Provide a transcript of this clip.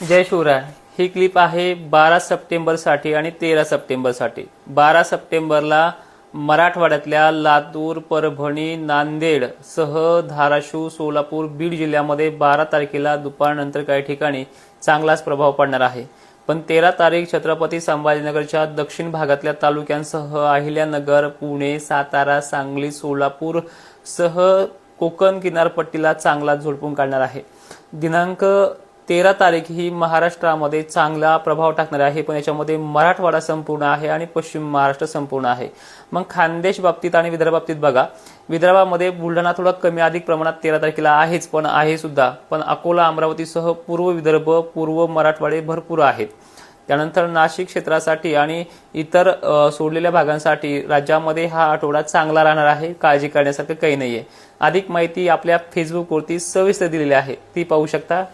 जय शिवराय. ही clip आहे बारा सप्टेंबरसाठी आणि तेरा सप्टेंबरसाठी बारा सप्टेंबरला मराठवाड्यातल्या लातूर परभणी नांदेड सह धाराशिव सोलापूर बीड जिल्ह्यामध्ये बारा तारखेला दुपारनंतर काही ठिकाणी चांगलाच प्रभाव पडणार आहे. पण तेरा तारीख छत्रपती संभाजीनगरच्या दक्षिण भागातल्या तालुक्यांसह अहिल्यानगर पुणे सातारा सांगली सोलापूर सह कोकण किनारपट्टीला चांगला झोडपून काढणार आहे. दिनांक तेरा तारीख ही महाराष्ट्रामध्ये चांगला प्रभाव टाकणार आहे. पण याच्यामध्ये मराठवाडा संपूर्ण आहे आणि पश्चिम महाराष्ट्र संपूर्ण आहे. मग खानदेश बाबतीत आणि विदर्भ बाबतीत बघा. विदर्भामध्ये बुलढाणा थोडा कमी अधिक प्रमाणात तेरा तारखेला आहेच पण आहे सुद्धा. पण अकोला अमरावतीसह पूर्व विदर्भ पूर्व मराठवाडे भरपूर आहेत. त्यानंतर नाशिक क्षेत्रासाठी आणि इतर सोडलेल्या भागांसाठी राज्यामध्ये हा आठवडा चांगला राहणार आहे. काळजी करण्यासारखं काही नाहीये. अधिक माहिती आपल्या फेसबुकवरती सविस्तर दिलेली आहे. ती पाहू शकता.